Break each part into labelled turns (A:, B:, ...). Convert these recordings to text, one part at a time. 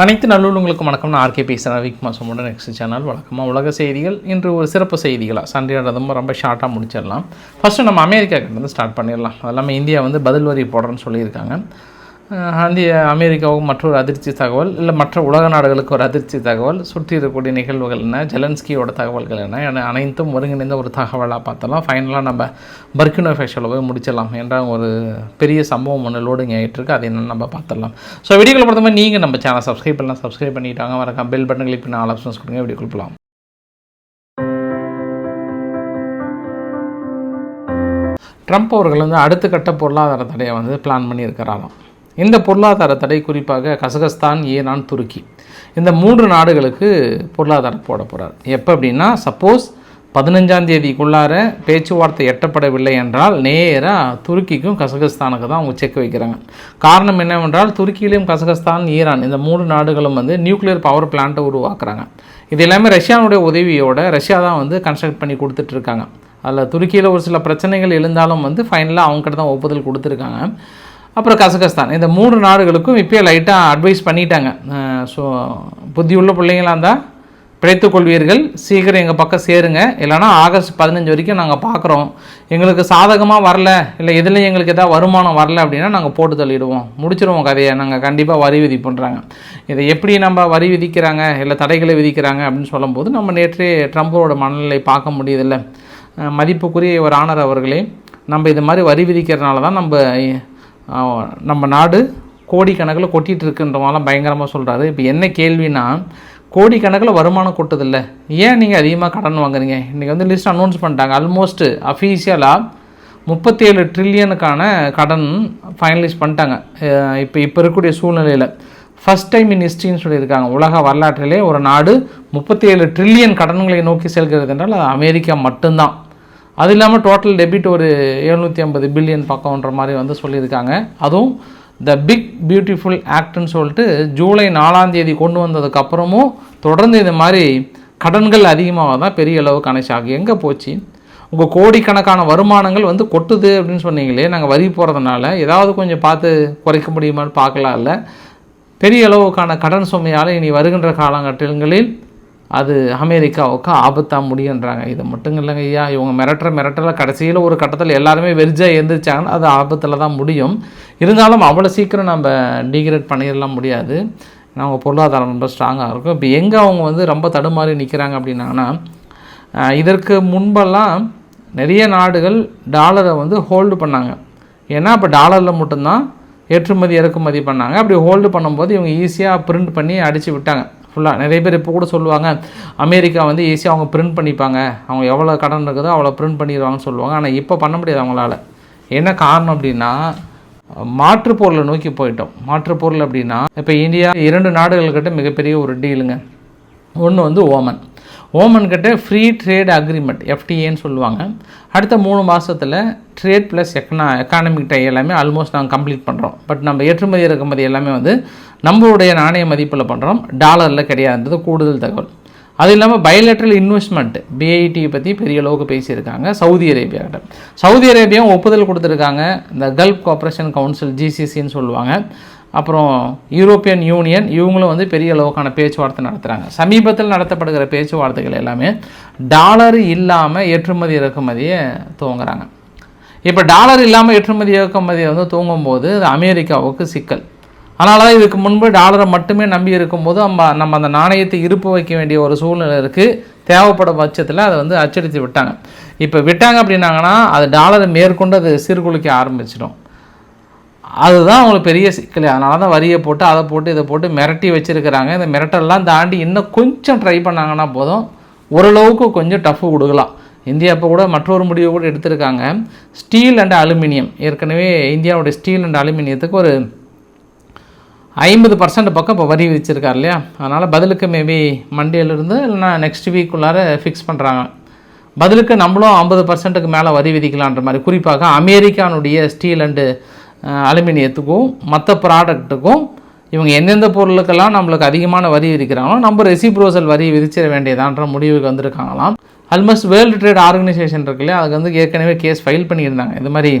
A: அனைத்து நல்லுள்ளங்களுக்கும் வணக்கம். நான் ஆர்கே பேசுகிறேன் ரவிக் மாசமோட நெக்ஸ்ட் சேனல் வழக்கமாக உலக செய்திகள். இன்று ஒரு சிறப்பு செய்திகளாக சண்டையாடுறதும் ரொம்ப ஷார்ட்டாக முடிச்சிடலாம். ஃபஸ்ட்டு நம்ம அமெரிக்கா கிட்ட ஸ்டார்ட் பண்ணிடலாம். அது இல்லாமல் இந்தியா வந்து பதில் வரி போடுறேன்னு சொல்லியிருக்காங்க. இந்திய அமெரிக்காவுக்கும் மற்றொரு அதிர்ச்சி தகவல் இல்லை மற்ற உலக நாடுகளுக்கு ஒரு அதிர்ச்சி தகவல் சுற்றி இருக்கக்கூடிய நிகழ்வுகள் என்ன ஜெலன்ஸ்கியோட தகவல்கள் என்ன என அனைத்தும் ஒருங்கிணைந்த ஒரு தகவலாக பார்த்தலாம் ஃபைனலாக நம்ம பர்கினோ ஃபேஷியலில் போய் முடிச்சிடலாம் என்ற ஒரு பெரிய சம்பவம் ஒன்று லோடிங் ஆகிட்டுருக்கு அது என்னென்னு நம்ம பார்த்துடலாம். ஸோ வீடியோவில் பொறுத்த மாதிரி நீங்கள் நம்ம சேனல் சப்ஸ்கிரைப் பண்ணலாம். சப்ஸ்கிரைப் பண்ணிட்டாங்க வரக்கா பெல் பட்டன் கிளிக் பண்ணி ஆல் ஆப்ஷன்ஸ் கொடுங்க. வீடியோ கொடுக்கலாம் ட்ரம்ப் அவர்கள் வந்து அடுத்த கட்ட பொருளாதார தடையை வந்து பிளான் பண்ணியிருக்கிறாராம். இந்த பொருளாதார தடை குறிப்பாக கசகஸ்தான் ஈரான் துருக்கி. இந்த மூன்று நாடுகளுக்கு பொருளாதாரம் போட போகிறார் எப்போ அப்படின்னா சப்போஸ் பதினஞ்சாம் தேதிக்குள்ளார பேச்சுவார்த்தை எட்டப்படவில்லை என்றால் நேராக துருக்கிக்கும் கசகஸ்தானுக்கு தான் அவங்க செக் வைக்கிறாங்க. காரணம் என்னவென்றால் துருக்கியிலும் கசகஸ்தான் ஈரான் இந்த மூணு நாடுகளும் வந்து நியூக்ளியர் பவர் பிளான்ட்டை உருவாக்குறாங்க. இது எல்லாமே ரஷ்யாவுடைய உதவியோட ரஷ்யா தான் வந்து கன்ஸ்ட்ரக்ட் பண்ணி கொடுத்துட்ருக்காங்க அதில் துருக்கியில் ஒரு சில பிரச்சனைகள் எழுந்தாலும் வந்து ஃபைனலாக அவங்ககிட்ட தான் ஒப்புதல் கொடுத்துருக்காங்க. அப்புறம் கசகஸ்தான். இந்த மூணு நாடுகளுக்கும் இப்போயே லைட்டாக அட்வைஸ் பண்ணிட்டாங்க. ஸோ புத்தி உள்ள பிள்ளைங்களாக இருந்தால் பிழைத்து கொள்வீர்கள். சீக்கிரம் எங்கள் பக்கம் சேருங்க. இல்லைனா ஆகஸ்ட் பதினஞ்சு வரைக்கும் நாங்கள் பார்க்குறோம் எங்களுக்கு சாதகமாக வரல இல்லை இதில் எங்களுக்கு எதாவது வருமானம் வரல அப்படின்னா நாங்கள் போட்டு தள்ளிடுவோம். முடிச்சிருவோம் கதையை. நாங்கள் கண்டிப்பாக வரி விதிப்புன்றாங்க. இதை எப்படி நம்ம வரி விதிக்கிறாங்க இல்லை தடைகளை விதிக்கிறாங்க அப்படின்னு சொல்லும்போது நம்ம நேற்றே ட்ரம்போட மனநிலை பார்க்க முடியுதில்ல. மதிப்புக்குரிய ஒரு ஆனர் அவர்களே நம்ம இது மாதிரி வரி விதிக்கிறதுனால தான் நம்ம நம்ம நாடு கோடிக்கணக்கில் கொட்டிகிட்டு இருக்குன்றவங்களாம் பயங்கரமாக சொல்கிறாரு இப்போ என்ன கேள்வினா கோடிக்கணக்கில் வருமானம் கொட்டுதில்ல. ஏன் நீங்கள் அதிகமாக கடன் வாங்குறீங்க? இன்றைக்கி வந்து லிஸ்ட் அனௌன்ஸ் பண்ணிட்டாங்க. ஆல்மோஸ்ட் அஃபீஷியலாக முப்பத்தேழு ட்ரில்லியனுக்கான கடன் ஃபைனலைஸ் பண்ணிட்டாங்க. இப்போ இப்போ இருக்கக்கூடிய சூழ்நிலையில். ஃபஸ்ட் டைம் இன் ஹிஸ்ட்ரின்னு சொல்லியிருக்காங்க. உலக வரலாற்றிலே ஒரு நாடு முப்பத்தேழு ட்ரில்லியன் கடன்களை நோக்கி செல்கிறது என்றால் அது அமெரிக்கா மட்டும்தான். அது இல்லாமல் டோட்டல் டெபிட் ஒரு எழுநூற்றி ஐம்பது பில்லியன் பக்கம்ன்ற மாதிரி வந்து சொல்லியிருக்காங்க. அதுவும் த பிக் பியூட்டிஃபுல் ஆக்ட்னு சொல்லிட்டு ஜூலை நாலாம் தேதி கொண்டு வந்ததுக்கப்புறமும் தொடர்ந்து இது மாதிரி கடன்கள் அதிகமாக தான் பெரிய அளவுக்கான ஷாக் எங்கே போச்சு? உங்கள் கோடிக்கணக்கான வருமானங்கள் வந்து கொட்டுது அப்படின்னு சொன்னீங்களே நாங்கள் வரி போகிறதுனால ஏதாவது கொஞ்சம் பார்த்து குறைக்க முடியுமான்னு பார்க்கலாம் இல்லை பெரிய அளவுக்கான கடன் சுமையால் இனி வருகின்ற காலகட்டங்களில் அது அமெரிக்காவுக்கு ஆபத்தாக முடியுன்றாங்க இது மட்டும் இல்லைங்க ஐயா இவங்க மிரட்டுற மிரட்டல கடைசியில் ஒரு கட்டத்தில் எல்லாருமே வெறிஜாக எழுந்திரிச்சாங்கன்னா அது ஆபத்தில் தான் முடியும். இருந்தாலும் அவ்வளோ சீக்கிரம் நம்ம டிகிரேட் பண்ணிடலாம் முடியாது. அவங்க பொருளாதாரம் ரொம்ப ஸ்ட்ராங்காக இருக்கும். இப்போ எங்கே அவங்க வந்து ரொம்ப தடுமாறி நிற்கிறாங்க அப்படின்னாங்கன்னா இதற்கு முன்பெல்லாம் நிறைய நாடுகள் டாலரை வந்து ஹோல்டு பண்ணாங்க. ஏன்னா இப்போ டாலரில் மட்டும்தான் ஏற்றுமதி இறக்குமதி பண்ணாங்க. அப்படி ஹோல்டு பண்ணும்போது இவங்க ஈஸியாக பிரிண்ட் பண்ணி அடித்து விட்டாங்க. ஃபுல்லாக நிறைய பேர் இப்போ கூட சொல்லுவாங்க அமெரிக்கா வந்து ஈஸியாக அவங்க பிரிண்ட் பண்ணிப்பாங்க. அவங்க எவ்வளோ கடன் இருக்குதோ அவ்வளோ பிரிண்ட் பண்ணிடுவாங்கன்னு சொல்லுவாங்க. ஆனால் இப்போ பண்ண முடியாது அவங்களால. என்ன காரணம் அப்படின்னா மாற்றுப்பொருளை நோக்கி போயிட்டோம். மாற்றுப்பொருள் அப்படின்னா இப்போ இந்தியா இரண்டு நாடுகள்கிட்ட மிகப்பெரிய ஒரு டீலுங்க ஒன்று வந்து ஓமன். ஓமன் கிட்ட ஃப்ரீ ட்ரேட் அக்ரிமெண்ட் எஃப்டிஏன்னு சொல்லுவாங்க. அடுத்த மூணு மாதத்தில் ட்ரேட் ப்ளஸ் எக்கனா எக்கானமிக் டை எல்லாமே ஆல்மோஸ்ட் நாங்கள் கம்ப்ளீட் பண்ணுறோம் பட் நம்ம ஏற்றுமதி இறக்குமதி எல்லாமே வந்து நம்மளுடைய நாணய மதிப்பில் பண்ணுறோம் டாலரில் கிடையாதுன்றது கூடுதல் தகவல். அது இல்லாமல் பயலேட்ரல் இன்வெஸ்ட்மெண்ட் பிஐடி பற்றி பெரிய அளவுக்கு பேசியிருக்காங்க. சவுதி அரேபியா கிட்ட. சவுதி அரேபியாவும் ஒப்புதல் கொடுத்துருக்காங்க. இந்த கல்ஃப் கோஆப்ரேஷன் கவுன்சில் ஜிசிசின்னு சொல்லுவாங்க. அப்புறம் யூரோப்பியன் யூனியன் இவங்களும் வந்து பெரிய அளவுக்கான பேச்சுவார்த்தை நடத்துகிறாங்க சமீபத்தில் நடத்தப்படுகிற பேச்சுவார்த்தைகள் எல்லாமே டாலர் இல்லாமல் ஏற்றுமதி இறக்குமதியை துவங்குறாங்க. இப்போ டாலர் இல்லாமல் ஏற்றுமதி இறக்குமதியை வந்து தூங்கும்போது அது அமெரிக்காவுக்கு சிக்கல். அதனால தான் இதுக்கு முன்பு டாலரை மட்டுமே நம்பி இருக்கும்போது நம்ம நம்ம அந்த நாணயத்தை இருப்பு வைக்க வேண்டிய ஒரு சூழ்நிலை இருக்குது தேவைப்படும் பட்சத்தில் அதை வந்து அச்சடித்து விட்டாங்க. இப்போ விட்டாங்க அப்படின்னாங்கன்னா அது டாலரை மேற்கொண்டு அது சீர்குலைக்க ஆரம்பிச்சிடும். அதுதான் அவங்களுக்கு பெரிய சிக்கல். அதனால தான் வரியை போட்டு அதை போட்டு இதை போட்டு மிரட்டி வச்சுருக்கிறாங்க. இந்த மிரட்டெல்லாம் தாண்டி இன்னும் கொஞ்சம் ட்ரை பண்ணாங்கன்னா போதும். ஓரளவுக்கு கொஞ்சம் டஃப் கொடுக்கலாம். இந்தியா இப்போ கூட மற்றொரு முடிவு கூட எடுத்திருக்காங்க. ஸ்டீல் அண்ட் அலுமினியம் ஏற்கனவே இந்தியாவுடைய ஸ்டீல் அண்ட் அலுமினியத்துக்கு ஒரு ஐம்பது பர்சன்ட் பக்கம் இப்போ வரி விதிச்சிருக்கார் இல்லையா? அதனால் பதிலுக்கு மேபி மண்டேலேருந்து இல்லைனா நெக்ஸ்ட் வீக்குள்ளார ஃபிக்ஸ் பண்ணுறாங்க பதிலுக்கு நம்மளும் ஐம்பது பர்சன்ட்டுக்கு மேலே வரி விதிக்கலான்ற மாதிரி. குறிப்பாக அமெரிக்கானுடைய ஸ்டீல் அண்டு அலுமினியத்துக்கும் மற்ற ப்ராடக்ட்டுக்கும் இவங்க எந்தெந்த பொருளுக்கெல்லாம் நம்மளுக்கு அதிகமான வரி விதிக்கிறாங்களோ நம்ம ரெசிப்ரோசல் வரி விதிச்சிட வேண்டியதான்ற முடிவுக்கு வந்திருக்காங்களாம். ஆல்மோஸ்ட் வேர்ல்டு ட்ரேட் ஆர்கனைசேஷன் இருக்குல்லையா அதுக்கு வந்து ஏற்கனவே கேஸ் ஃபைல் பண்ணியிருந்தாங்க. இது மாதிரி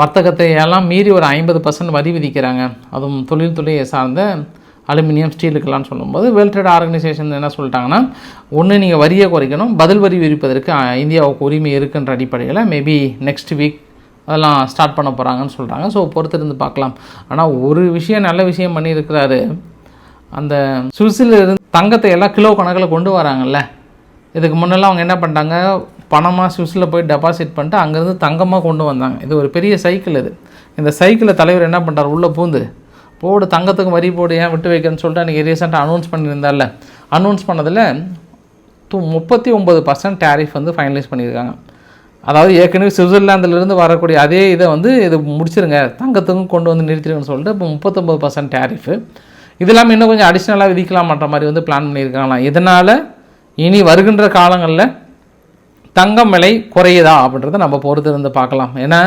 A: வர்த்தகத்தை எல்லாம் மீறி ஒரு ஐம்பது பர்சன்ட் வரி விதிக்கிறாங்க. அதுவும் தொழில்துறையை சார்ந்த அலுமினியம் ஸ்டீலுக்கெல்லாம் சொல்லும்போது வேர்ல்ட் ட்ரேட் ஆர்கனைசேஷன் என்ன சொல்லிட்டாங்கன்னா ஒன்று நீங்கள் வரியை குறைக்கணும் பதில் வரி விதிப்பதற்கு இந்தியாவுக்கு உரிமை இருக்குன்ற அடிப்படையில் மேபி நெக்ஸ்ட் வீக் அதெல்லாம் ஸ்டார்ட் பண்ண போகிறாங்கன்னு சொல்கிறாங்க ஸோ பொறுத்திருந்து பார்க்கலாம். ஆனால் ஒரு விஷயம் நல்ல விஷயம் பண்ணியிருக்கிறாரு. அந்த சுவிஸிலிருந்து தங்கத்தை எல்லாம் கிலோ கணக்கில் கொண்டு வராங்கல்ல. இதுக்கு முன்னெல்லாம் அவங்க என்ன பண்ணிட்டாங்க? பணமாக சுவிஸில் போய் டெபாசிட் பண்ணிட்டு அங்கேருந்து தங்கமாக கொண்டு வந்தாங்க. இது ஒரு பெரிய சைக்கிள் இது. இந்த சைக்கிளில் தலைவர் என்ன பண்ணுறாரு உள்ளே பூந்து போடு தங்கத்துக்கு வரி போடு ஏன் விட்டு வைக்கிறேன்னு சொல்லிட்டு அன்றைக்கி ரீசெண்டாக அனௌன்ஸ் பண்ணியிருந்தால அனௌன்ஸ் பண்ணதில் து முப்பத்தி ஒம்பது பர்சன்ட் டேரிஃப் வந்து ஃபைனலைஸ் பண்ணியிருக்காங்க. அதாவது ஏற்கனவே சுவிட்சர்லாந்துலேருந்து வரக்கூடிய அதே இதை வந்து இது முடிச்சிருங்க. தங்கத்துக்கும் கொண்டு வந்து நிறுத்திடுங்கன்னு சொல்லிட்டு இப்போ முப்பத்தொம்பது பர்சன்ட் டேரிஃபு இது இல்லாமல் இன்னும் கொஞ்சம் அடிஷ்னலாக விதிக்கலாம்ன்ற மாதிரி வந்து பிளான் பண்ணியிருக்காங்களாம் இதனால் இனி வருகின்ற காலங்களில் தங்கம் விலை குறையுதா அப்படின்றத நம்ம பொறுத்து இருந்து பார்க்கலாம். ஏன்னா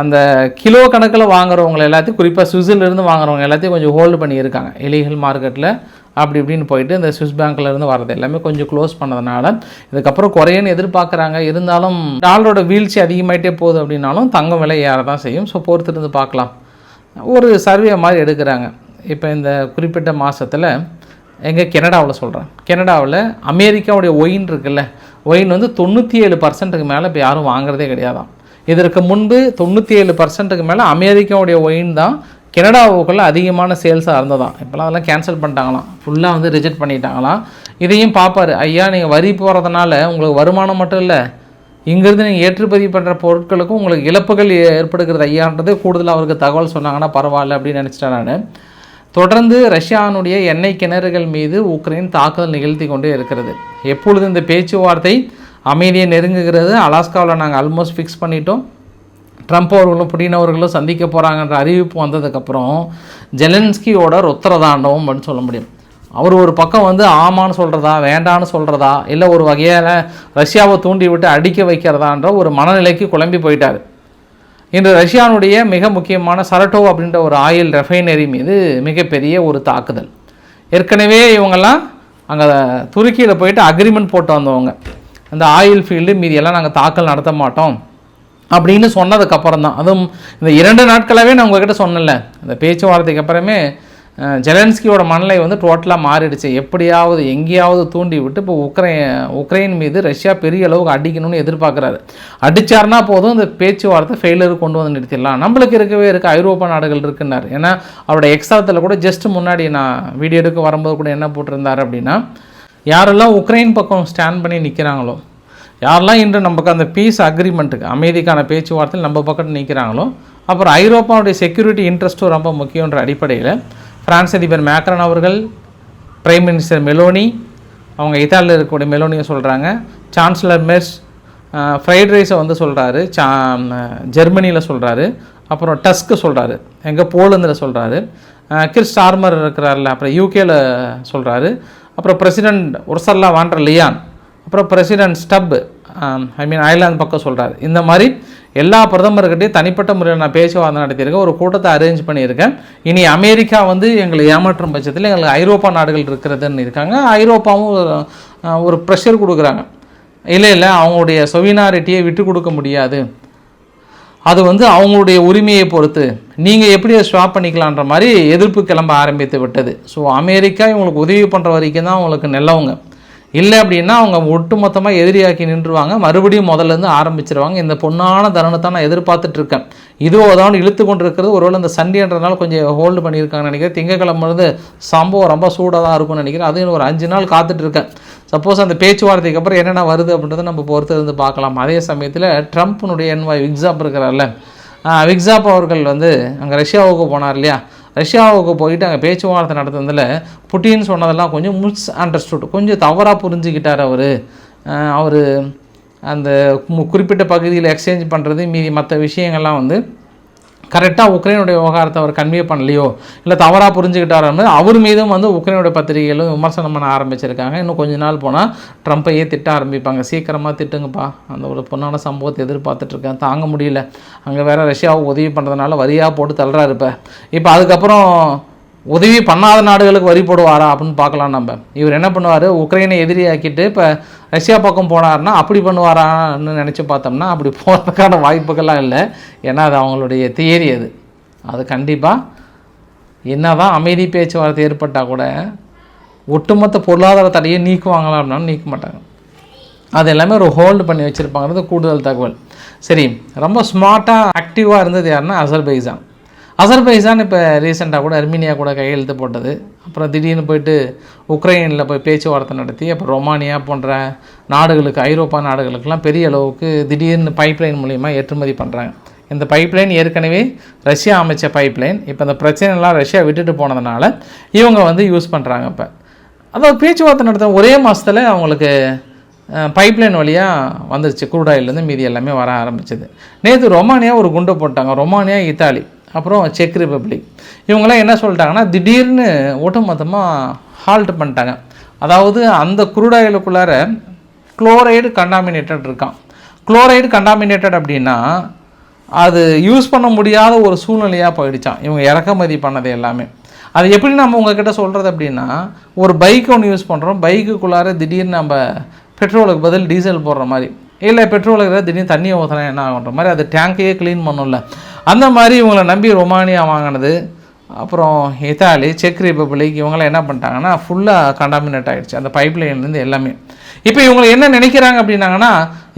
A: அந்த கிலோ கணக்கில் வாங்குறவங்க எல்லாத்தையும் குறிப்பாக சுவிட்சர்லேருந்து வாங்குறவங்க எல்லாத்தையும் கொஞ்சம் ஹோல்டு பண்ணியிருக்காங்க. இலீகல் மார்க்கெட்டில் அப்படி இப்படின்னு போயிட்டு இந்த சுவிஸ் பேங்க்ல இருந்து வரது எல்லாமே கொஞ்சம் க்ளோஸ் பண்ணதுனால இதுக்கப்புறம் குறையன்னு எதிர்பார்க்குறாங்க. இருந்தாலும் டாலரோட வீழ்ச்சி அதிகமாயிட்டே போகுது அப்படின்னாலும் தங்கம் விலை ஏற தான் செய்யும். ஸோ பொறுத்திருந்து பார்க்கலாம். ஒரு சர்வே மாதிரி எடுக்கிறாங்க. இப்போ இந்த குறிப்பிட்ட மாதத்தில் எங்கே கனடாவில் சொல்கிறேன் கனடாவில் அமெரிக்காவுடைய ஒயின் இருக்குல்ல ஒயின் வந்து தொண்ணூற்றி ஏழு பர்சன்ட்டுக்கு மேலே இப்போ யாரும் வாங்குறதே கிடையாதான் இதற்கு முன்பு தொண்ணூற்றி ஏழு பர்சன்ட்டுக்கு மேலே அமெரிக்காவுடைய ஒயின் தான் கெனடாவுக்குள்ளே அதிகமான சேல்ஸாக இருந்ததாம். இப்போலாம் அதெல்லாம் கேன்சல் பண்ணிட்டாங்களாம். ஃபுல்லாக வந்து ரிஜெக்ட் பண்ணிட்டாங்களாம். இதையும் பார்ப்பாரு ஐயா நீங்கள் வரி போகிறதுனால உங்களுக்கு வருமானம் மட்டும் இல்லை. இங்கேருந்து நீங்கள் ஏற்றுமதி பண்ணுற பொருட்களுக்கும் உங்களுக்கு இழப்புகள் ஏற்படுகிறது ஐயான்றது கூடுதலாக அவருக்கு தகவல் சொன்னாங்கன்னா பரவாயில்ல அப்படின்னு நினச்சிட்டேன் நான். தொடர்ந்து ரஷ்யானுடைய எண்ணெய் கிணறுகள் மீது உக்ரைன் தாக்குதல் நிகழ்த்தி கொண்டே இருக்கிறது. எப்பொழுது இந்த பேச்சுவார்த்தை அமைதியை நெருங்குகிறது அலாஸ்காவில் நாங்கள் ஆல்மோஸ்ட் ஃபிக்ஸ் பண்ணிட்டோம். ட்ரம்ப் அவர்களும் புடின் அவர்களும் சந்திக்க போகிறாங்கன்ற அறிவிப்பு வந்ததுக்கப்புறம் ஜெலன்ஸ்கியோட ருத்திரதாண்டவம் அப்படின்னு சொல்ல முடியும். அவர் ஒரு பக்கம் வந்து ஆமான்னு சொல்கிறதா வேண்டான்னு சொல்கிறதா இல்லை ஒரு வகையான ரஷ்யாவை தூண்டி விட்டு அடிக்க வைக்கிறதான்ற ஒரு மனநிலைக்கு குழம்பி போயிட்டார். இன்று ரஷ்யானுடைய மிக முக்கியமான சரட்டோ அப்படின்ற ஒரு ஆயில் ரெஃபைனரி மீது மிகப்பெரிய ஒரு தாக்குதல். ஏற்கனவே இவங்கெல்லாம் அங்கே துருக்கியில் போயிட்டு அக்ரிமெண்ட் போட்டு வந்தவங்க. அந்த ஆயில் ஃபீல்டு மீதியெல்லாம் நாங்கள் தாக்கல் நடத்த மாட்டோம். அப்படின்னு சொன்னதுக்கப்புறம் தான் அதுவும் இந்த இரண்டு நாட்களாகவே நான் உங்ககிட்ட சொன்னேன்ல. இந்த பேச்சுவார்த்தைக்கு அப்புறமே ஜெலன்ஸ்கியோட மனநிலை வந்து டோட்டலாக மாறிடுச்சு. எப்படியாவது எங்கேயாவது தூண்டி விட்டு இப்போ உக்ரைன் உக்ரைன் மீது ரஷ்யா பெரிய அளவுக்கு அடிக்கணும்னு எதிர்பார்க்குறாரு. அடிச்சாருன்னா போதும் இந்த பேச்சுவார்த்தை ஃபெயிலியர் கொண்டு வந்து நிறுத்திடலாம். நம்மளுக்கு இருக்கவே இருக்க ஐரோப்பா நாடுகள் இருக்குன்னார். ஏன்னா அவரோட எக்ஸாத்தில் கூட ஜஸ்ட் முன்னாடி நான் வீடியோ எடுக்க வரும்போது கூட என்ன போட்டிருந்தாரு அப்படின்னா யாரெல்லாம் உக்ரைன் பக்கம் ஸ்டாண்ட் பண்ணி நிற்கிறாங்களோ யாரெல்லாம் இன்று நமக்கு அந்த பீஸ் அக்ரிமெண்ட்டுக்கு அமைதிக்கான பேச்சுவார்த்தையில் நம்ம பக்கம் நிற்கிறாங்களோ அப்புறம் ஐரோப்பாவுடைய செக்யூரிட்டி இன்ட்ரெஸ்ட்டும் ரொம்ப முக்கியன்ற அடிப்படையில் பிரான்ஸ் அதிபர் மேக்ரன் அவர்கள் பிரைம் மினிஸ்டர் மெலோனி அவங்க இத்தாலியில் இருக்கக்கூடிய மெலோனியை சொல்கிறாங்க சான்சலர் மெர்ஸ் ஃப்ரைட் ரைஸை வந்து சொல்கிறாரு சா ஜெர்மனியில் சொல்கிறாரு அப்புறம் டஸ்க்கு சொல்கிறாரு எங்கே போலந்தில் சொல்கிறாரு கிறிஸ் ஆர்மர் இருக்கிறார்ல அப்புறம் யூகேயில் சொல்கிறாரு அப்புறம் president Ursula von der Leyen அப்புறம் president Stubb I mean Ireland பக்கம் சொல்கிறார் இந்த மாதிரி எல்லா பிரதமர்கிட்டையும் தனிப்பட்ட முறையில் நான் பேச்சுவார்த்தை நடத்தியிருக்கேன். ஒரு கூட்டத்தை அரேஞ்ச் பண்ணியிருக்கேன். இனி அமெரிக்கா வந்து எங்களை ஏமாற்றும் பட்சத்தில் எங்களுக்கு ஐரோப்பா நாடுகள் இருக்கிறதுன்னு இருக்காங்க. ஐரோப்பாவும் ஒரு, ப்ரெஷர் கொடுக்குறாங்க. இல்லை இல்லை அவங்களுடைய சொவினாரிட்டியை விட்டு கொடுக்க முடியாது. அது வந்து அவங்களுடைய உரிமையை பொறுத்து. நீங்கள் எப்படி அதை ஸ்வாப் பண்ணிக்கலான்ற மாதிரி எதிர்ப்பு கிளம்ப ஆரம்பித்து விட்டது. ஸோ அமெரிக்கா இவங்களுக்கு உதவி பண்ணுற வரைக்கும் தான் அவங்களுக்கு நல்லவங்க. இல்லை அப்படின்னா அவங்க ஒட்டுமொத்தமாக எதிரியாக்கி நின்றுவாங்க. மறுபடியும் முதல்ல இருந்து ஆரம்பிச்சிருவாங்க. இந்த பொண்ணான தருணத்தை நான் எதிர்பார்த்துட்டு இருக்கேன். இதுவோ அதான் இழுத்து கொண்டிருக்கிறது. ஒருவேளை இந்த சண்டேன்றதுனால கொஞ்சம் ஹோல்டு பண்ணியிருக்காங்கன்னு நினைக்கிறேன். திங்கக்கிழமை இருந்து சம்பவம் ரொம்ப சூடாக தான் இருக்கும்னு நினைக்கிறேன். அதுவும் ஒரு அஞ்சு நாள் காத்துட்டு இருக்கேன். சப்போஸ் அந்த பேச்சுவார்த்தைக்கு அப்புறம் என்னென்ன வருது அப்படின்றத நம்ம பொறுத்து இருந்து பார்க்கலாம். அதே சமயத்தில் ட்ரம்ப்னுடைய என்வாய் விக்ஸாப் இருக்கிறார்ல விக்ஸாப் அவர்கள் வந்து அங்கே ரஷ்யாவுக்கு போனார் இல்லையா? ரஷ்யாவுக்கு போயிட்டு அங்கே பேச்சுவார்த்தை நடத்துனதில் புட்டின்னு சொன்னதெல்லாம் கொஞ்சம் மிஸ் அண்டர்ஸ்டுட் கொஞ்சம் தவறாக புரிஞ்சுக்கிட்டார் அவர். அவர் அந்த குறிப்பிட்ட பகுதியில் எக்ஸ்சேஞ்ச் பண்ணுறது மீதி மற்ற விஷயங்கள்லாம் வந்து கரெக்டாக உக்ரைனுடைய விவகாரத்தை அவர் கன்வே பண்ணலையோ இல்லை தவறாக புரிஞ்சுக்கிட்டாரோ அவர் மீதும் வந்து உக்ரைனுடைய பத்திரிகைகளும் விமர்சனம் பண்ண ஆரம்பிச்சிருக்காங்க. இன்னும் கொஞ்ச நாள் போனால் ட்ரம்ப்பையே திட்ட ஆரம்பிப்பாங்க. சீக்கிரமாக திட்டுங்கப்பா. அந்த ஒரு பொண்ணான சம்பவத்தை எதிர்பார்த்துட்ருக்கேன் தாங்க முடியல. அங்கே வேற ரஷ்யாவுக்கு உதவி பண்ணுறதுனால வரியாக போட்டு தள்ளுறாரு இப்போ. இப்போ அதுக்கப்புறம் உதவி பண்ணாத நாடுகளுக்கு வரி போடுவாரா அப்படின்னு பார்க்கலாம் நம்ம. இவர் என்ன பண்ணுவார்? உக்ரைனை எதிரியாக்கிட்டு இப்போ ரஷ்யா பக்கம் போனார்னா அப்படி பண்ணுவாரான்னு நினச்சி பார்த்தோம்னா அப்படி போகிறதுக்கான வாய்ப்புகள்லாம் இல்லை. ஏன்னா அது அவங்களுடைய தியரி அது. அது கண்டிப்பாக என்னதான் அமைதி பேச்சுவார்த்தை ஏற்பட்டால் கூட ஒட்டுமொத்த பொருளாதார தடையை நீக்குவாங்களா அப்படின்னாலும் நீக்க மாட்டாங்க. அது எல்லாமே ஒரு ஹோல்டு பண்ணி வச்சுருப்பாங்கிறது கூடுதல் தகவல். சரி ரொம்ப ஸ்மார்ட்டாக ஆக்டிவாக இருந்தது யாருன்னா அசர்பைசான் அசர்பைசான் இப்போ ரீசெண்டாக கூட அர்மீனியா கூட கையெழுத்து போட்டது. அப்புறம் திடீர்னு போயிட்டு உக்ரைனில் போய் பேச்சுவார்த்தை நடத்தி அப்புறம் ரொமானியா போன்ற நாடுகளுக்கு ஐரோப்பா நாடுகளுக்கெல்லாம் பெரிய அளவுக்கு திடீர்னு பைப்லைன் மூலிமா ஏற்றுமதி பண்ணுறாங்க இந்த பைப்லைன் ஏற்கனவே ரஷ்யா அமைச்ச பைப்லைன் இப்போ இந்த பிரச்சனைலாம் ரஷ்யா விட்டுட்டு போனதுனால இவங்க வந்து யூஸ் பண்ணுறாங்க இப்போ. அதாவது பேச்சுவார்த்தை நடத்த ஒரே மாதத்தில் அவங்களுக்கு பைப்லைன் வழியாக வந்துருச்சு. குரூடாயிலேருந்து மீதி எல்லாமே வர ஆரம்பிச்சது. நேற்று ரொமானியா ஒரு குண்டு போட்டாங்க. Romania Italy. அப்புறம் செக் ரிப்பப்ளிக் இவங்கெல்லாம் என்ன சொல்லிட்டாங்கன்னா திடீர்னு ஒட்டுமொத்தமாக ஹால்ட் பண்ணிட்டாங்க. அதாவது அந்த crude குளோரைடு கண்டாமினேட்டட் இருக்கான். குளோரைடு கண்டாமினேட்டட் அப்படின்னா அது யூஸ் பண்ண முடியாத ஒரு சூழ்நிலையாக போயிடுச்சான் இவங்க இறக்குமதி பண்ணது எல்லாமே. அது எப்படி நம்ம உங்ககிட்ட சொல்கிறது அப்படின்னா ஒரு பைக் ஒன்று யூஸ் பண்ணுறோம் பைக்குக்குள்ளார திடீர்னு நம்ம பெட்ரோலுக்கு பதில் டீசல் போடுற மாதிரி. இல்லை பெட்ரோலுக்கு திடீர்னு தண்ணியை ஊற்றினா என்ன ஆகுன்ற மாதிரி அது டேங்கையே க்ளீன் பண்ணும்ல. அந்த மாதிரி இவங்களை நம்பி ரொமானியா வாங்கினது. அப்புறம் இத்தாலி செக் ரிப்பப்ளிக் இவங்களாம் என்ன பண்ணிட்டாங்கன்னா ஃபுல்லாக கண்டாமினேட் ஆகிடுச்சு அந்த பைப்லைன்லேருந்து எல்லாமே. இப்போ இவங்களை என்ன நினைக்கிறாங்க அப்படின்னாங்கன்னா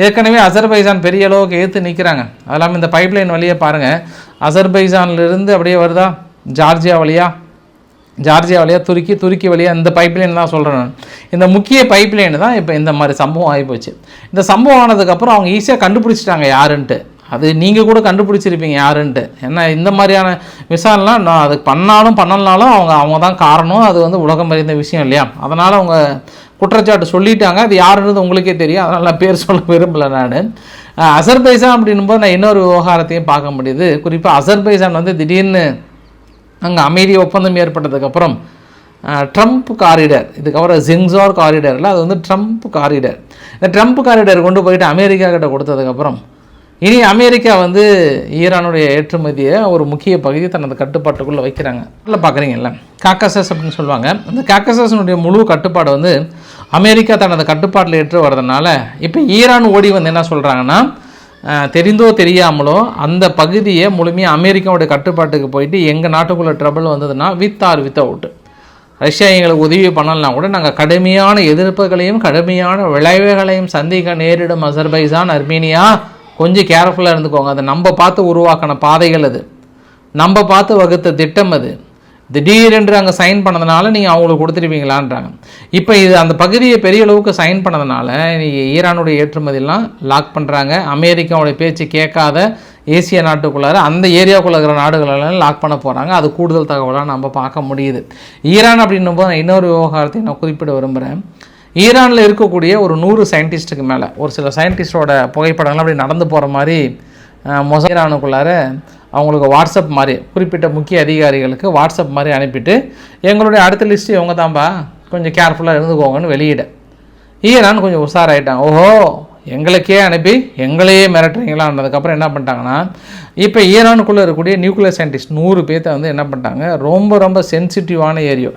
A: ஏற்கனவே அசர்பைஜான் பெரிய அளவுக்கு ஏற்று நிற்கிறாங்க அது இல்லாமல் இந்த பைப்லைன் வழியே பாருங்கள் அசர்பைஜான்லேருந்து அப்படியே வருதா? ஜார்ஜியா வழியாக ஜார்ஜியா வழியாக துருக்கி துருக்கி வழியாக இந்த பைப்லைன் தான் சொல்கிறேன் நான். இந்த முக்கிய பைப்லைன் தான் இப்போ இந்த மாதிரி சம்பவம் ஆகிப்போச்சு இந்த சம்பவம் ஆனதுக்கப்புறம் அவங்க ஈஸியாக கண்டுபிடிச்சிட்டாங்க யாருன்ட்டு. அது நீங்கள் கூட கண்டுபிடிச்சிருப்பீங்க யாருன்ட்டு. ஏன்னா இந்த மாதிரியான விசாரணைலாம் நான் அது பண்ணாலும் பண்ணலனாலும் அவங்க அவங்க தான் காரணம். அது வந்து உலகம் அறிந்த விஷயம் இல்லையா? அதனால் அவங்க குற்றச்சாட்டு சொல்லிட்டாங்க. அது யாருன்றது உங்களுக்கே தெரியும். அதனால் நான் பேர் சொல்ல விரும்பலை நான். அசர்பைசான் அப்படின்னும்போது நான் இன்னொரு விவகாரத்தையும் பார்க்க முடியுது. குறிப்பாக அசர்பைசான் வந்து திடீர்னு அங்கே அமைதி ஒப்பந்தம் ஏற்பட்டதுக்கப்புறம் ட்ரம்ப் காரிடர் இதுக்கப்புறம் ஜிங்ஸார் காரிடரில் அது வந்து ட்ரம்ப் காரிடர். இந்த ட்ரம்ப் காரிடர் கொண்டு போயிட்டு அமெரிக்கா கிட்ட கொடுத்ததுக்கப்புறம் இனி அமெரிக்கா வந்து ஈரானுடைய ஏற்றுமதியை ஒரு முக்கிய பகுதி தனது கட்டுப்பாட்டுக்குள்ளே வைக்கிறாங்க. இல்லை பார்க்குறீங்கல்ல காக்கசஸ் அப்படின்னு சொல்லுவாங்க. அந்த காக்கசஸ்னுடைய முழு கட்டுப்பாடு வந்து அமெரிக்கா தனது கட்டுப்பாட்டில் ஏற்று வர்றதுனால இப்போ ஈரான் ஓடி வந்து என்ன சொல்கிறாங்கன்னா தெரிந்தோ தெரியாமலோ அந்த பகுதியை முழுமையாக அமெரிக்காவுடைய கட்டுப்பாட்டுக்கு போயிட்டு எங்கள் நாட்டுக்குள்ளே ட்ரபிள் வந்ததுன்னா with or without Russia எங்களுக்கு உதவி பண்ணலன்னா கூட நாங்கள் கடுமையான எதிர்ப்புகளையும் கடுமையான விளைவுகளையும் சந்திக்க நேரிடும் அசர்பைசான் அர்மீனியா கொஞ்சம் கேர்ஃபுல்லாக இருந்துக்கோங்க. அதை நம்ம பார்த்து உருவாக்கின பாதைகள் அது. நம்ம பார்த்து வகுத்த திட்டம் அது. திடீரென்று அங்கே சைன் பண்ணதுனால நீங்கள் அவங்களுக்கு கொடுத்துருவீங்களான்றாங்க. இப்போ இது அந்த பகுதியை பெரிய அளவுக்கு சைன் பண்ணதுனால இன்னைக்கு ஈரானுடைய ஏற்றுமதியெல்லாம் லாக் பண்ணுறாங்க அமெரிக்காவுடைய பேச்சு கேட்காத ஏசிய நாட்டுக்குள்ளார அந்த ஏரியாவுக்குள்ள இருக்கிற நாடுகளெல்லாம் லாக் பண்ண போகிறாங்க அது கூடுதல் தகவலாக நம்ம பார்க்க முடியுது. ஈரான் அப்படின்னும் போது நான் இன்னொரு விவகாரத்தை நான் குறிப்பிட விரும்புகிறேன் ஈரானில் இருக்கக்கூடிய ஒரு நூறு சயின்டிஸ்ட்டுக்கு மேலே ஒரு சில சயின்டிஸ்டோட புகைப்படங்கள் அப்படி நடந்து போகிற மாதிரி மொசைரானுக்குள்ளார அவங்களுக்கு வாட்ஸ்அப் மாதிரி குறிப்பிட்ட முக்கிய அதிகாரிகளுக்கு வாட்ஸ்அப் மாதிரி அனுப்பிட்டு எங்களுடைய அடுத்த லிஸ்ட்டு இவங்க தான்பா கொஞ்சம் கேர்ஃபுல்லாக இருந்துக்கோங்கன்னு வெளியிட. ஈரான் கொஞ்சம் உஷாராயிட்டான் ஓஹோ எங்களுக்கே அனுப்பி எங்களையே மிரட்டுறீங்களான்றதுக்கப்புறம் என்ன பண்ணிட்டாங்கன்னா இப்போ ஈரானுக்குள்ளே இருக்கக்கூடிய நியூக்ளியர் சயின்டிஸ்ட் நூறு பேர்த்த வந்து என்ன பண்ணிட்டாங்க ரொம்ப ரொம்ப சென்சிட்டிவான ஏரியா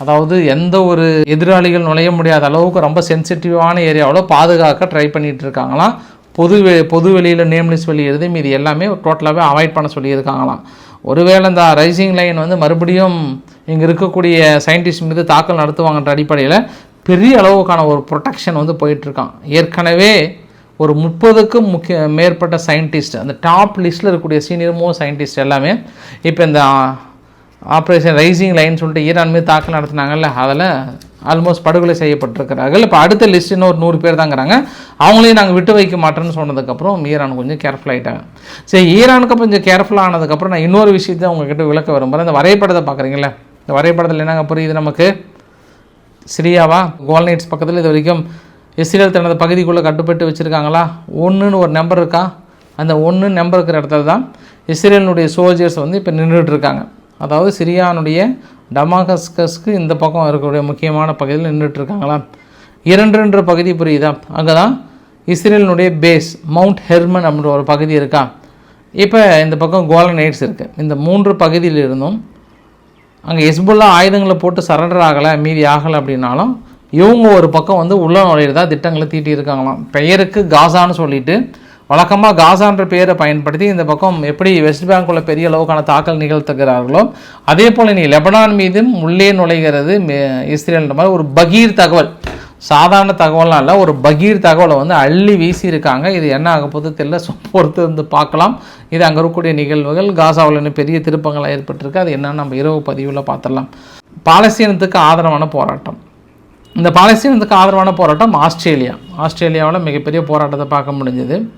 A: அதாவது எந்த ஒரு எதிராளிகள் நுழைய முடியாத அளவுக்கு ரொம்ப சென்சிட்டிவான ஏரியாவில் பாதுகாக்க ட்ரை பண்ணிகிட்டு இருக்காங்களாம். பொது வெ பொது வெளியில் நேம்லிஸ் வெளியிடுது மீது எல்லாமே டோட்டலாகவே அவாய்ட் பண்ண சொல்லியிருக்காங்களாம். ஒருவேளை இந்த ரைசிங் லைன் வந்து மறுபடியும் இங்கே இருக்கக்கூடிய சயின்டிஸ்ட் மீது தாக்கல் நடத்துவாங்கன்ற அடிப்படையில் பெரிய அளவுக்கான ஒரு ப்ரொடெக்ஷன் வந்து போயிட்டுருக்கான் ஏற்கனவே ஒரு முப்பதுக்கும் முக்கிய மேற்பட்ட சயின்டிஸ்ட் அந்த டாப் லிஸ்ட்டில் இருக்கக்கூடிய சீனியர் மோஸ்ட் சயின்டிஸ்ட் எல்லாமே இப்போ இந்த ஆப்ரேஷன் ரைசிங் லைன் சொல்லிட்டு ஈரான் மீது தாக்கல் நடத்துனாங்கல்ல அதில் ஆல்மோஸ்ட் படுகொலை செய்யப்பட்டிருக்கிறார்கள். இப்போ அடுத்த லிஸ்ட் ஒரு நூறு பேர் தாங்கிறாங்க. அவங்களையும் நாங்கள் விட்டு வைக்க மாட்டோம்னு சொன்னதுக்கப்புறம் ஈரான் கொஞ்சம் கேர்ஃபுல் ஆகிட்டாங்க சரி ஈரானுக்கு கொஞ்சம் கேர்ஃபுல் ஆனதுக்கப்புறம் நான் இன்னொரு விஷயத்தை உங்ககிட்ட விளக்க விரும்புகிறேன் இந்த வரைபடத்தை பார்க்குறீங்களா இந்த வரைபடத்தில் என்னங்க புரியுது நமக்கு? சிரியாவா? கோல்நைட்ஸ் பக்கத்தில் இது வரைக்கும் இஸ்ரேல் தனது பகுதிக்குள்ளே கட்டுப்பட்டு வச்சுருக்காங்களா? ஒன்றுன்னு ஒரு நம்பர் இருக்கா? அந்த ஒன்று நம்பர் இருக்கிற இடத்துல தான் இஸ்ரேலினுடைய சோல்ஜர்ஸ் வந்து இப்போ நின்றுட்டு இருக்காங்க. அதாவது சிரியானுடைய டமாகஸ்கஸ்க்கு இந்த பக்கம் இருக்கக்கூடிய முக்கியமான பகுதியில் நின்றுட்டு இருக்காங்களா இரண்டுன்ற பகுதி புரியுதா? அங்கே தான் இஸ்ரேலினுடைய பேஸ் மவுண்ட் ஹெர்மன் அப்படின்ற ஒரு பகுதி இருக்கா? இப்போ இந்த பக்கம் கோலன் நைட்ஸ் இருக்குது இந்த மூன்று பகுதியில் இருந்தும் அங்கே எஸ்புல்லா ஆயுதங்களை போட்டு சரண்டர் ஆகலை மீதி ஆகலை அப்படின்னாலும் இவங்க ஒரு பக்கம் வந்து உள்ள நுழையிறதா திட்டங்களை தீட்டி இருக்காங்களாம் பெயருக்கு காசான்னு சொல்லிட்டு வழக்கமாக காசான்ற பேரை பயன்படுத்தி இந்த பக்கம் எப்படி வெஸ்ட் பேங்க்குள்ள பெரிய அளவுக்கான தாக்கல் நிகழ்த்துகிறார்களோ அதே போல் நீ லெபனான் மீதும் உள்ளே நுழைகிறது மே- இஸ்ரேல்ன்ற மாதிரி ஒரு பகீர் தகவல். சாதாரண தகவலாம் இல்லை ஒரு பகீர் தகவலை வந்து அள்ளி வீசியிருக்காங்க. இது என்ன ஆக போது தெரியல. ஸோ பொறுத்து வந்து பார்க்கலாம். இது அங்கே இருக்கக்கூடிய நிகழ்வுகள் காசாவில் இன்னும் பெரிய திருப்பங்களாக ஏற்பட்டிருக்கு. அது என்னன்னு நம்ம இரவு பதிவில் பார்த்துடலாம். பாலஸ்தீனத்துக்கு ஆதரவான போராட்டம். இந்த பாலஸ்தீனத்துக்கு ஆதரவான போராட்டம் ஆஸ்திரேலியா. ஆஸ்திரேலியாவில் மிகப்பெரிய போராட்டத்தை பார்க்க முடிஞ்சது.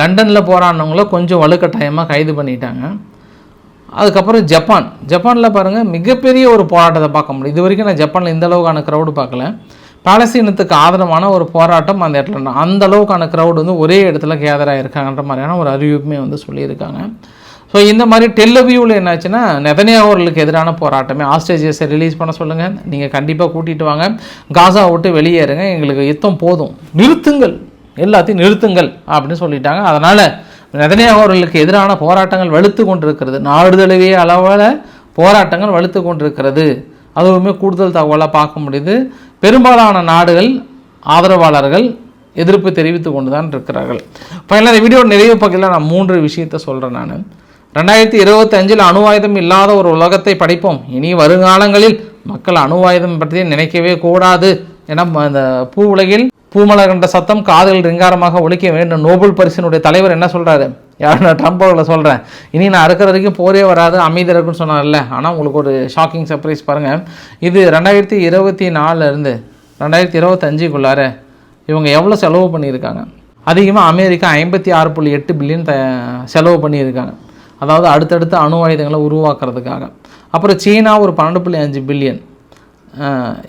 A: லண்டனில் போராடினவங்கள கொஞ்சம் வலுக்கட்டாயமாக கைது பண்ணிட்டாங்க. அதுக்கப்புறம் ஜப்பான். ஜப்பானில் பாருங்கள் மிகப்பெரிய ஒரு போராட்டத்தை பார்க்க முடியும். இது வரைக்கும் நான் ஜப்பானில் இந்த அளவுக்கான க்ரௌடு பார்க்கல. பாலஸ்தீனத்துக்கு ஆதரவான ஒரு போராட்டம் அந்த இடத்துல அந்த அளவுக்கான க்ரௌடு வந்து ஒரே இடத்துல கேதராக இருக்காங்கன்ற மாதிரியான ஒரு அறிவிப்புமே வந்து சொல்லியிருக்காங்க. ஸோ இந்த மாதிரி டெல்லவியூவில் என்னாச்சுன்னா நெதனியாவர்களுக்கு எதிரான போராட்டமே. ஆஸ்ட்ரேஜியஸை ரிலீஸ் பண்ண சொல்லுங்கள் நீங்கள் கண்டிப்பாக கூட்டிகிட்டு வாங்க. காசா விட்டு வெளியேறுங்க. எங்களுக்கு யுத்தம் போதும். நிறுத்துங்கள். எல்லாத்தையும் நிறுத்துங்கள் அப்படின்னு சொல்லிட்டாங்க. அதனால் நெதனியாவர்களுக்கு எதிரான போராட்டங்கள் வலுத்து கொண்டிருக்கிறது. நாடு தழுவிய அளவில் போராட்டங்கள் வலுத்து கொண்டிருக்கிறது. அதுவுமே கூடுதல் தகவலாக பார்க்க முடியுது. பெரும்பாலான நாடுகள் ஆதரவாளர்கள் எதிர்ப்பு தெரிவித்து கொண்டு தான் இருக்கிறார்கள். ஃபைனலாக இந்த வீடியோ நிறைவு பகுதியில் நான் மூன்று விஷயத்தை சொல்கிறேன் நான். ரெண்டாயிரத்தி இருபத்தஞ்சில் அணு ஆயுதம் இல்லாத ஒரு உலகத்தை படைப்போம். இனி வருங்காலங்களில் மக்கள் அணு ஆயுதம் பற்றி நினைக்கவே கூடாது. ஏன்னா அந்த பூ உலகில் பூமலர் கண்ட சத்தம் காதல் ரிங்காரமாக ஒழிக்க வேண்டும். நோபல் பரிசினுடைய தலைவர் என்ன சொல்கிறாரு யார்? நான் ட்ரம்ப் அவர்களை சொல்கிறேன் இனி நான் இருக்கிற வரைக்கும் போரே வராது அமைதி இருக்குன்னு சொன்னார்ல. ஆனால் உங்களுக்கு ஒரு ஷாக்கிங் சர்ப்ரைஸ் பாருங்கள் இது ரெண்டாயிரத்தி இருபத்தி நாலுலேருந்து ரெண்டாயிரத்தி இருபத்தஞ்சுக்குள்ளார இவங்க எவ்வளோ செலவு பண்ணியிருக்காங்க? அதிகமாக அமெரிக்கா ஐம்பத்தி ஆறு புள்ளி எட்டு பில்லியன் த செலவு பண்ணியிருக்காங்க. அதாவது அடுத்தடுத்து அணு ஆயுதங்களை உருவாக்குறதுக்காக. அப்புறம் சீனா ஒரு பன்னெண்டு புள்ளி அஞ்சு பில்லியன்.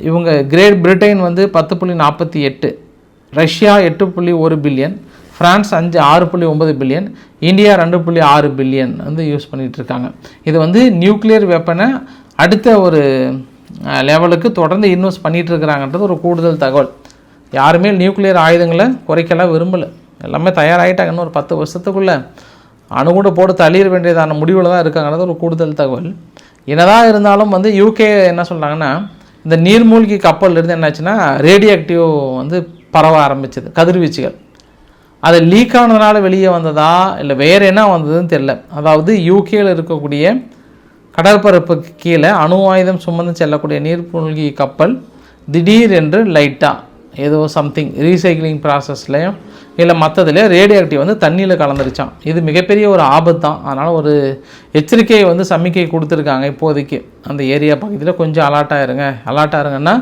A: இவங்க கிரேட் பிரிட்டன் வந்து பத்து புள்ளி நாற்பத்தி எட்டு. ரஷ்யா எட்டு புள்ளி ஒரு பில்லியன் ஃப்ரான்ஸ் அஞ்சு ஆறு புள்ளி ஒன்பது பில்லியன் இந்தியா ரெண்டு புள்ளி ஆறு பில்லியன் வந்து யூஸ் பண்ணிகிட்டு இருக்காங்க இது வந்து நியூக்ளியர் வெப்பனை அடுத்த ஒரு லெவலுக்கு தொடர்ந்து இன்வெஸ்ட் பண்ணிகிட்டு இருக்கிறாங்கன்றது ஒரு கூடுதல் தகவல். யாருமே நியூக்ளியர் ஆயுதங்களை குறைக்கலாம் விரும்பலை. எல்லாமே தயாராகிட்டாங்க இன்னும் ஒரு பத்து வருஷத்துக்குள்ளே. அணுகுண்டு போட்டு தள்ளிட வேண்டியதான முடிவில் தான் இருக்காங்கிறது ஒரு கூடுதல் தகவல். என்னதான் இருந்தாலும் வந்து யூகே என்ன சொல்கிறாங்கன்னா இந்த நீர்மூழ்கி கப்பல் இருந்து என்னாச்சுன்னா ரேடியோ ஆக்டிவ் வந்து பரவ ஆரம்பிச்சது. கதிர்வீச்சுகள். அது லீக் ஆனதுனால வெளியே வந்ததா? இல்லை வேறு என்ன வந்ததுன்னு தெரில அதாவது யூகேயில் இருக்கக்கூடிய கடற்பரப்புக்கு கீழே அணு ஆயுதம் சுமந்து செல்லக்கூடிய நீர்மூழ்கி கப்பல் திடீர் என்று லைட்டாக ஏதோ சம்திங் ரீசைக்ளிங் ப்ராசஸ்லேயும் இல்லை மற்றதுலேயே ரேடியோ ஆக்டிவ் வந்து தண்ணியில் கலந்துருச்சான் இது மிகப்பெரிய ஒரு ஆபத்து தான் அதனால் ஒரு எச்சரிக்கையை வந்து சமிக்கை கொடுத்துருக்காங்க இப்போதைக்கு. அந்த ஏரியா பகுதியில் கொஞ்சம் அலாட்டாக இருங்க. அலாட்டாக இருங்கன்னா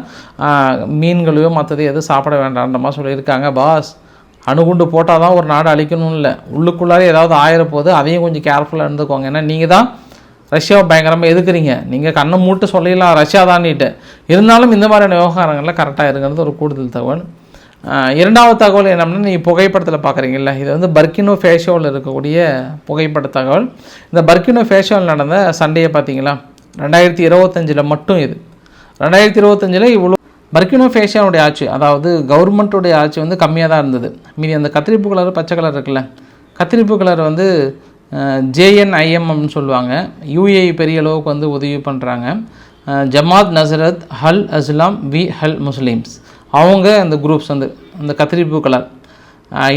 A: மீன்களையோ மற்றது எதுவும் சாப்பிட வேண்டாம்ன்றமா மாதிரி சொல்லியிருக்காங்க பாஸ் அணுகுண்டு போட்டால் தான் ஒரு நாடு அழிக்கணும் இல்லை. உள்ளுக்குள்ளாரே ஏதாவது ஆயிர அதையும் கொஞ்சம் கேர்ஃபுல்லாக இருந்துக்கோங்க. ஏன்னா நீங்கள் தான் ரஷ்யாவை பயங்கரமாக எதுக்குறீங்க நீங்கள் கண்ணை மூட்டு சொல்லிடலாம் ரஷ்யா தானிட்டு இருந்தாலும் இந்த மாதிரியான விவகாரங்களில் கரெக்டாக இருக்கிறது ஒரு கூடுதல் தகவல். இரண்டாவது தகவல் என்னம்னா நீங்கள் புகைப்படத்தில் பார்க்குறீங்கல்ல இது வந்து பர்கினோ ஃபேஷோவில் இருக்கக்கூடிய புகைப்பட தகவல். இந்த பர்கினோ ஃபேஷோவில் நடந்த சண்டையை பார்த்தீங்களா? ரெண்டாயிரத்தி இருபத்தஞ்சில் மட்டும் இது. ரெண்டாயிரத்தி இருபத்தஞ்சில் இவ்வளோ பர்கினோ ஃபேஷியாவுடைய ஆட்சி அதாவது கவர்மெண்ட்டுடைய ஆட்சி வந்து கம்மியாக தான் இருந்தது. மீதி அந்த கத்திரிப்பு கலர் பச்சை கலர் இருக்குல்ல கத்திரிப்பு கலர் வந்து ஜேஎன்ஐஎம்னு சொல்லுவாங்க. யூஏஇ பெரிய அளவுக்கு வந்து உதவி பண்ணுறாங்க ஜமாத் நசரத் ஹல் அஸ்லாம் வி ஹல் முஸ்லீம்ஸ். அவங்க அந்த குரூப்ஸ் வந்து அந்த கத்திரிப்பு கலர்.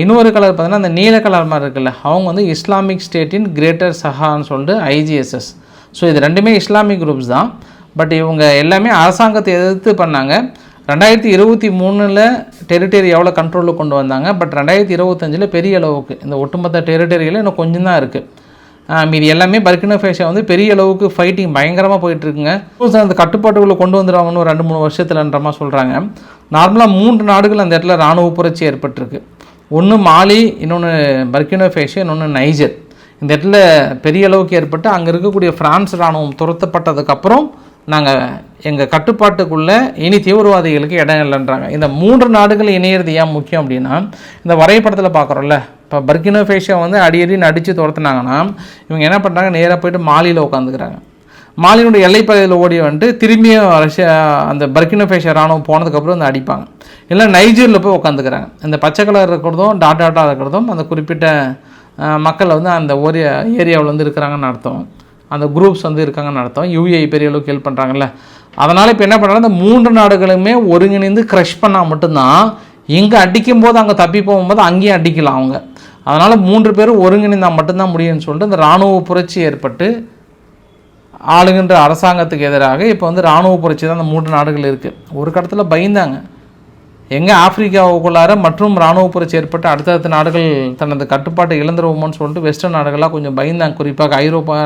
A: இன்னொரு கலர் பார்த்தீங்கன்னா அந்த நீல கலர் மாதிரி இருக்குல்ல அவங்க வந்து இஸ்லாமிக் ஸ்டேட்டின் கிரேட்டர் சஹான்னு சொல்லிட்டு ஐஜிஎஸ்எஸ். ஸோ இது ரெண்டுமே இஸ்லாமிக் குரூப்ஸ் தான். பட் இவங்க எல்லாமே அரசாங்கத்தை எதிர்த்து பண்ணாங்க. ரெண்டாயிரத்தி இருபத்தி மூணில் டெரிட்டரி எவ்வளோ கண்ட்ரோலில் கொண்டு வந்தாங்க? பட் ரெண்டாயிரத்தி இருபத்தஞ்சில் பெரிய அளவுக்கு இந்த ஒட்டுமொத்த டெரிட்டரியில் இன்னும் கொஞ்சம் தான் இருக்குது மீதி எல்லாமே பர்கினோ ஃபேஷா வந்து பெரிய அளவுக்கு ஃபைட்டிங் பயங்கரமாக போயிட்டுருக்குங்க. அந்த கட்டுப்பாட்டுக்குள்ளே கொண்டு வந்துடுவாங்கன்னு ஒரு ரெண்டு மூணு வருஷத்துலன்ற மாதிரி சொல்கிறாங்க நார்மலாக மூன்று நாடுகள் அந்த இடத்துல இராணுவ புரட்சி ஏற்பட்டிருக்கு. ஒன்று மாலி இன்னொன்று பர்கினோ ஃபேஷா இன்னொன்று நைஜர் இந்த இடத்துல பெரிய அளவுக்கு ஏற்பட்டு அங்கே இருக்கக்கூடிய ஃப்ரான்ஸ் இராணுவம் துரத்தப்பட்டதுக்கப்புறம் நாங்கள் எங்கள் கட்டுப்பாட்டுக்குள்ளே இனி தீவிரவாதிகளுக்கு இடம் இல்லைன்றாங்க. இந்த மூன்று நாடுகள் இணையிறது ஏன் முக்கியம் அப்படின்னா இந்த வரைபடத்தில் பார்க்குறோம்ல இப்போ பர்கினோ ஃபேஷியா வந்து அடியடி நடித்து துரத்துனாங்கன்னா இவங்க என்ன பண்ணுறாங்க நேராக போயிட்டு மாலியில் உட்காந்துக்கிறாங்க மாலினுடைய எல்லைப்பகுதியில் ஓடி வந்துட்டு திரும்பியும் ரஷ்யா அந்த பர்கினோ ஃபேஷியா ராணுவம் போனதுக்கப்புறம் வந்து அடிப்பாங்க. இல்லை நைஜீரியில் போய் உட்காந்துக்கிறாங்க இந்த பச்சை கலர் இருக்கிறதும் டாட் டாட்டாக இருக்கிறதும் அந்த குறிப்பிட்ட மக்களை மக்கள் வந்து அந்த ஒரு ஏரியாவில் வந்து இருக்கிறாங்கன்னு அர்த்தம். அந்த குரூப்ஸ் வந்து இருக்காங்கன்னு அர்த்தம். யூஏஇ பெரிய அளவுக்கு ஹெல்ப் பண்ணுறாங்கல்ல அதனால் இப்போ என்ன பண்ணுறாங்க இந்த மூன்று நாடுகளுமே ஒருங்கிணைந்து க்ரஷ் பண்ணால் மட்டும்தான் இங்கே அடிக்கும் போது அங்கே தப்பி போகும்போது அங்கேயும் அடிக்கலாம் அவங்க. அதனால் மூன்று பேரும் ஒருங்கிணைந்தால் மட்டும்தான் முடியும்னு சொல்லிட்டு இந்த இராணுவ புரட்சி ஏற்பட்டு ஆளுகின்ற அரசாங்கத்துக்கு எதிராக இப்போ வந்து இராணுவ புரட்சி தான் அந்த மூன்று நாடுகள் இருக்குது ஒரு கட்டத்தில் பயந்தாங்க. எங்கே ஆப்பிரிக்காவுக்குள்ளார மற்றும் இராணுவ புரட்சி ஏற்பட்டு அடுத்தடுத்த நாடுகள் தனது கட்டுப்பாட்டை இழந்துருவோமோன்னு சொல்லிட்டு வெஸ்டர்ன் நாடுகளாக கொஞ்சம் பயந்தாங்க. குறிப்பாக ஐரோப்பா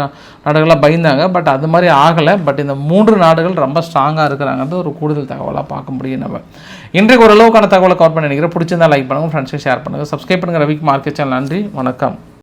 A: நாடுகளாக பயந்தாங்க. பட் அது மாதிரி ஆகலை. பட் இந்த மூன்று நாடுகள் ரொம்ப ஸ்ட்ராங்காக இருக்கிறாங்கிறது ஒரு கூடுதல் தகவலாக பார்க்க முடியும் நம்ம. இன்றைக்கு ஓரளவுக்கான தகவலை கவர் பண்ணி நினைக்கிறேன். பிடிச்சிருந்தா லைக் பண்ணுங்கள் ஃப்ரெண்ட்ஸுக்கு ஷேர் பண்ணுங்கள் சப்ஸ்கிரைப் பண்ணுங்கள் ரவிக்கு மார்க்கெட் சேனல் நன்றி. வணக்கம்.